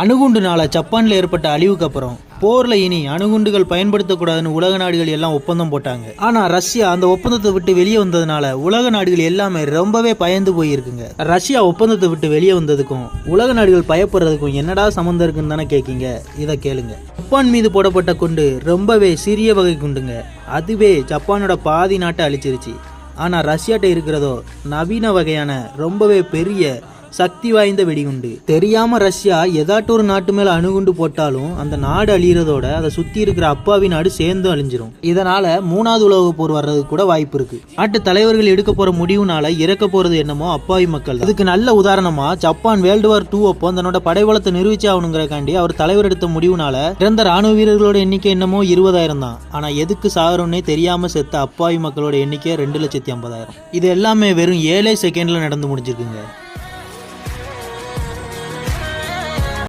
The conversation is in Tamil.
அணுகுண்டுனால ஜப்பானில் ஏற்பட்ட அழிவுக்கு அப்புறம் போரில் இனி அணுகுண்டுகள் பயன்படுத்தக்கூடாதுன்னு உலக நாடுகள் எல்லாம் ஒப்பந்தம் போட்டாங்க. ஆனால் ரஷ்யா அந்த ஒப்பந்தத்தை விட்டு வெளியே வந்ததுனால உலக நாடுகள் எல்லாமே ரொம்பவே பயந்து போயிருக்குங்க. ரஷ்யா ஒப்பந்தத்தை விட்டு வெளியே வந்ததுக்கும் உலக நாடுகள் பயப்படுறதுக்கும் என்னடா சம்மந்தம் இருக்குன்னு தானே கேட்கீங்க இதை கேளுங்க. ஜப்பான் மீது போடப்பட்ட குண்டு ரொம்பவே சிறிய வகை குண்டுங்க. அதுவே ஜப்பானோட பாதி நாட்டை அழிச்சிருச்சு. ஆனால் ரஷ்யாட்ட இருக்கிறதோ நவீன வகையான ரொம்பவே பெரிய சக்தி வாய்ந்த வெடிகுண்டு. தெரியாம ரஷ்யா ஏதாட்டும் ஒரு நாட்டு மேல அணுகுண்டு போட்டாலும் அந்த நாடு அழியறதோட அதை சுத்தி இருக்கிற அப்பாவி நாடு சேர்ந்து அழிஞ்சிரும். இதனால மூணாவது உலக போர் வர்றதுக்கு கூட வாய்ப்பு இருக்கு. நாட்டு தலைவர்கள் எடுக்க போற முடிவுனால இறக்க போறது என்னமோ அப்பாவி மக்கள் அதுக்கு நல்ல உதாரணமா ஜப்பான் வேர்ல்டு வார் டூ அப்போ தன்னோட படைபலத்தை நிரூபிச்சு ஆகணுங்கிறக்காண்டி அவர் தலைவர் எடுத்த முடிவுனால இறந்த ராணுவ வீரர்களோட எண்ணிக்கை என்னமோ இருபதாயிரம் தான். ஆனா எதுக்கு சாகரம்னே தெரியாம செத்த அப்பாவி மக்களோட எண்ணிக்கை ரெண்டு லட்சத்தி ஐம்பதாயிரம். இது எல்லாமே வெறும் ஏழே செகண்ட்ல நடந்து முடிஞ்சிருக்குங்க.